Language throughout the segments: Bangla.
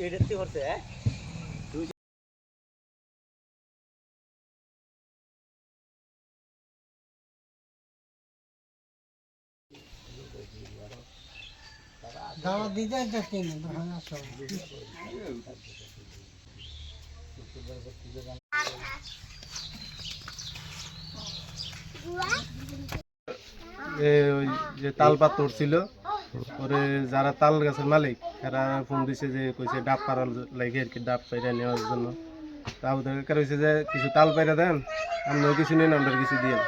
এটাতে করছে হ্যাঁ? দাওয়া দিতে যে ওই যে তাল ছিল পরে যারা তাল গাছের মালিক, এরা ফোন দিছে যে, কইছে ডাব পাড়ার লাগে আর কি ডাব পাইরা নেওয়ার জন্য। তাও দরকার হয়েছে যে, কিছু তাল পাইরা দেন, আমরাও কিছু নিন আমরা কিছু দিয়ে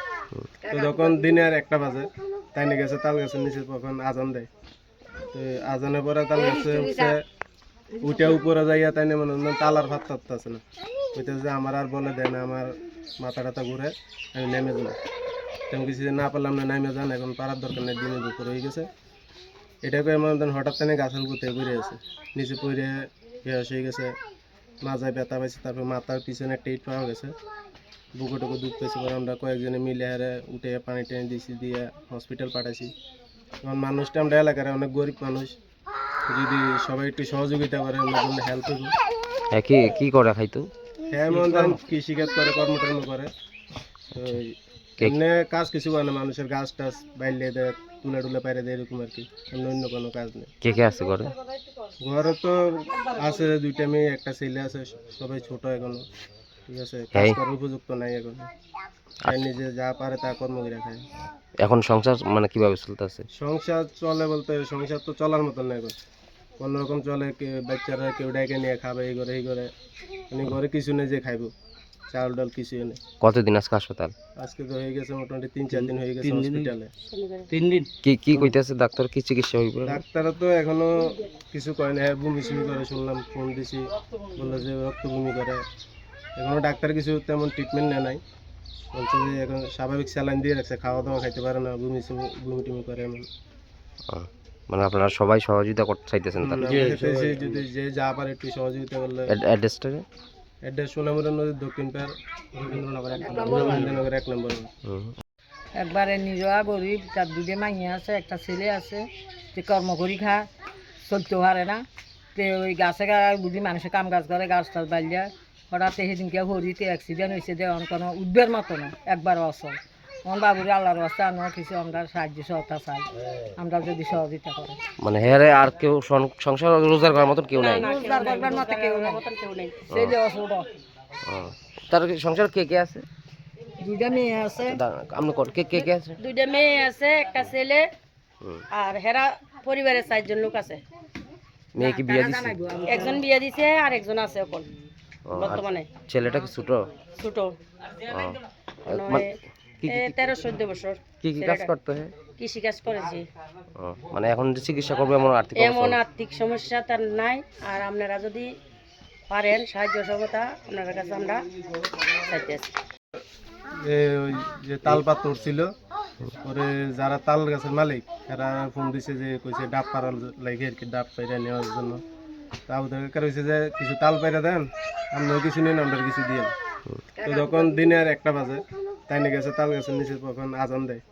তো যখন দিনের একটা বাজে তাই নিয়ে গেছে তাল গাছের নিচে, তখন আজান দেয়। তো আজানের পরে তাল গাছে উঠছে, উঠে উপরে যাইয়া তাই নিয়ে মনে হয় তালার ভাত আছে না। কইতেছে যে, আমার আর বলে দেয় না, আমার মাথা টাথা ঘুরে আমি নেমে যাব তেমন কিছু না পারলাম না, নামে যান, এখন পারার দরকার নেই, দিনে দুপুর হয়ে গেছে। এটা করে দেন হঠাৎ তেনে গাছের গুতে পড়ে আছে। নিচে পড়ে বেহস হয়ে গেছে মাজায় ব্যথা পাইছে তারপর মাথার পিছনে একটা ইট পাওয়া গেছে। বুকো টুকু দুধ পেয়েছে পরে আমরা কয়েকজনে মিলে হারে উঠে পানি টেনে দিয়েছি দিয়ে হসপিটাল পাঠাইছি। এখন মানুষটা আমরা এলাকার অনেক গরিব মানুষ। যদি সবাই একটু সহযোগিতা করে আমরা হেল্প করব। কি কি করে খাইতো? হ্যাঁ দেন কৃষিকাজ করে কর্মটর্ম করে। এমনি কাজ কিছু করে না মানুষের গাছ টাছ বাইলে দেয় তুলে টুলে পাইরে দেয় এরকম আর কি। এমনি অন্য কোনো কাজ নেই। কে কে আছে ঘরে? ঘরে তো আছে দুইটা মেয়ে একটা ছেলে আছে সবাই ছোট এখনও। ঠিক আছে কাজ করার উপযুক্ত নাই এখন। তাই নিজে যা পারে তা কর্ম করে খায়। এখন সংসার মানে কীভাবে চলতেছে? সংসার চলে বলতে সংসার তো চলার মতন না এখন। কোনো রকম চলে বাচ্চারা কেউ ডাইকে নিয়ে খাবে এই করে এই করে। মানে ঘরে কিছু নেই যে খাইবো। চাল ডাল কিছুই নেই। কতদিন আজকে হাসপাতাল? আজকে তো হয়ে গেছে মোটামুটি তিন চার দিন হয়ে গেছে হসপিটালে তিন দিন? কি কি কইতেছে? ডাক্তার কি চিকিৎসা হইবে? ডাক্তাররা তো এখনও কিছু করে না হ্যাঁ বমি সুমি করে শুনলাম ফোন দিছি। বলল যে রক্ত বমি করে। এখনও ডাক্তার কিছু তেমন ট্রিটমেন্ট নেয় নাই। বলছে যে এখন স্বাভাবিক স্যালাইন দিয়ে রাখছে খাওয়া দাওয়া খাইতে পারে না বমি সুমি বমি টুমি করে এমন মানে আপনারা সবাই সহযোগিতা করতে চাইতেছেন তাহলে? যদি যে যা পারে একটু সহযোগিতা করলে অ্যাড্রেসটা? সোনামুরা নদীর দক্ষিণ পার রবীন্দ্রনগর এক নম্বর। রবীন্দ্রনগর এক নম্বর একবারে নিজা গরিব তার দুধে মাইয়া আছে একটা ছেলে আছে যে কর্ম করি খা চলতে পারে না। তে ওই গাছে গা বুঝি মানুষে কাম কাজ করে গাছ টাছ বাড়িয়া হঠাৎ সেদিনকে হরিতে অ্যাক্সিডেন্ট হয়েছে যে অন কোনো উদ্বের মতো না একবার অসল আমার বাবুরে আল্লাহর রাস্তা আনো কিছু আমরা সাহায্য সহতা চাই। আমরা যদি সহযোগিতা করে। মানে হেরে আর কেউ সং- সংসার রোজগার করার মতন কেউ নাই? রোজগার করবার মতো কেউ নেই। কেউ নেই। ছেলে অসুখ তার সংসার কে কে আছে? দুইটা মেয়ে আছে। আপনি কে কে কে আছে? দুইটা মেয়ে আছে একটা ছেলে আর হেরা পরিবারের চারজন লোক আছে। মেয়ে কি বিয়ে দিছে? একজন বিয়ে দিছে আর একজন আছে এখন বর্তমানে। ছেলেটা কি ছোট? ছোট। তেরো চোদ্দ বছর কি কি কাজ করতে হয় কৃষি কাজ করেছি মানে এখন যে চিকিৎসা করবে এমন আর্থিক এমন আর্থিক সমস্যা তার নাই আর আপনারা যদি পারেন সাহায্য সহযোগিতা আপনার কাছে আমরা চাইতেছি যে ওই যে তাল পাতর ছিল পরে যারা তাল গাছের মালিক এরা ফোন দিছে যে কইছে ডাব পাড়ার লাগে আর কি ডাব পাইরা নেওয়ার জন্য। তাও দরকার হয়েছে যে কিছু তাল পাইরা দেন আমরাও কিছু নিন আমরা কিছু দিয়ে তো যখন দিনের একটা বাজে তাই নিয়ে গেছে তাল গাছের নিচে তখন আজান দেয়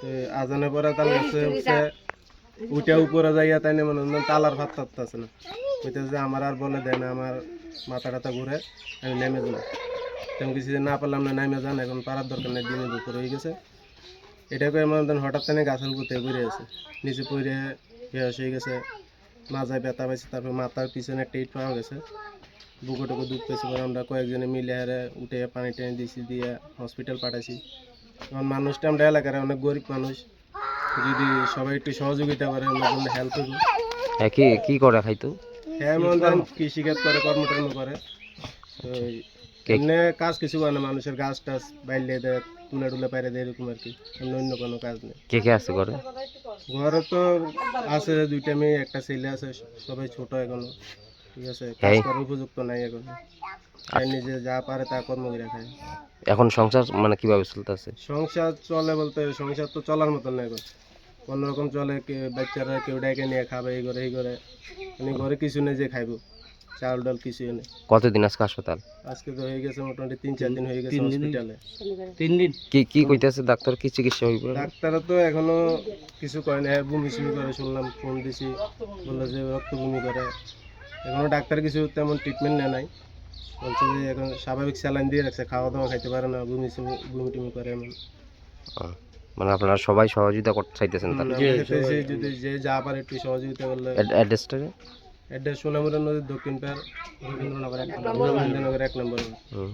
তো আজানের পরে তাল গাছে উঠছে উঠে উপরে যাইয়া তাই নিয়ে মনে হয় তালার ভাত টাত আছে না। কইতেছে যে আমার আর বলে দেয় না আমার মাথা টাথা ঘুরে আমি নেমে যাব তেমন কিছু যে না পারলাম না নামে যান এখন পারার দরকার নেই দিনে দুপুর হয়ে গেছে। এটা করে এমন দেন হঠাৎ তেনে গাছের গুতে পড়ে আছে। নিচে পড়ে বেহস হয়ে গেছে। মাজায় ব্যথা পাইছে তারপর মাথার পিছনে একটা ইট পাওয়া গেছে। বুকো টুকু দুধ পেয়েছে পরে আমরা কয়েকজনে মিলে হারে উঠে পানি টানি দিয়েছি দিয়ে হসপিটাল পাঠাইছি। এখন মানুষটা আমরা এলাকার অনেক গরিব মানুষ। যদি সবাই একটু সহযোগিতা করে আমরা জন্য হেল্প করব। হ্যাঁ কি কি করে খাইতো? হ্যাঁ দেন কৃষিকাজ করে কর্মটর্ম করে। তো এমনি কাজ কিছু করে না মানুষের গাছ টাছ বাইলে দেয় তুলে টুলে পাইরে দেয় এরকম আর কি। এমনি অন্য কোনো কাজ নেই। কে কে আছে ঘরে? ঘরে তো আছে দুইটা মেয়ে একটা ছেলে আছে সবাই ছোট এখনও। ঠিক আছে কাজ করার উপযুক্ত নাই এখন। তাই নিজে যা পারে তা কর্ম করে খায়। এখন সংসার মানে কীভাবে চলতেছে? সংসার চলে বলতে সংসার তো চলার মতন না এখন। কোনো রকম চলে কে বাচ্চারা কেউ ডাইকে নিয়ে খাবে এই করে এই করে। মানে ঘরে কিছু নেই যে খাইবো। চাল ডাল কিছুই নেই। কতদিন আজকে হাসপাতাল? আজকে তো হয়ে গেছে মোটামুটি তিন চার দিন হয়ে গেছে হসপিটালে তিন দিন। কি কি কইতেছে ডাক্তার? কি চিকিৎসা হইবে? ডাক্তাররা তো এখনও কিছু করে না হ্যাঁ বমি করে শুনলাম ফোন দিছি। বলল যে রক্ত বমি করে। এখনও ডাক্তার কিছু তেমন ট্রিটমেন্ট নেয় নাই। বলছে যে এখন স্বাভাবিক স্যালাইন দিয়ে রাখছে খাওয়া দাওয়া খাইতে পারে না বমি বমি টুমি করে এমন। মানে আপনারা সবাই সহযোগিতা করতে চাইতেছেন তাহলে? যদি যে যা পারে একটু সহযোগিতা করলে। অ্যাড্রেসটা অ্যাড্রেস সোনামুরা নদীর দক্ষিণ পার রবীন্দ্রনগর এক নম্বর। রবীন্দ্রনগর এক নম্বর। হুম।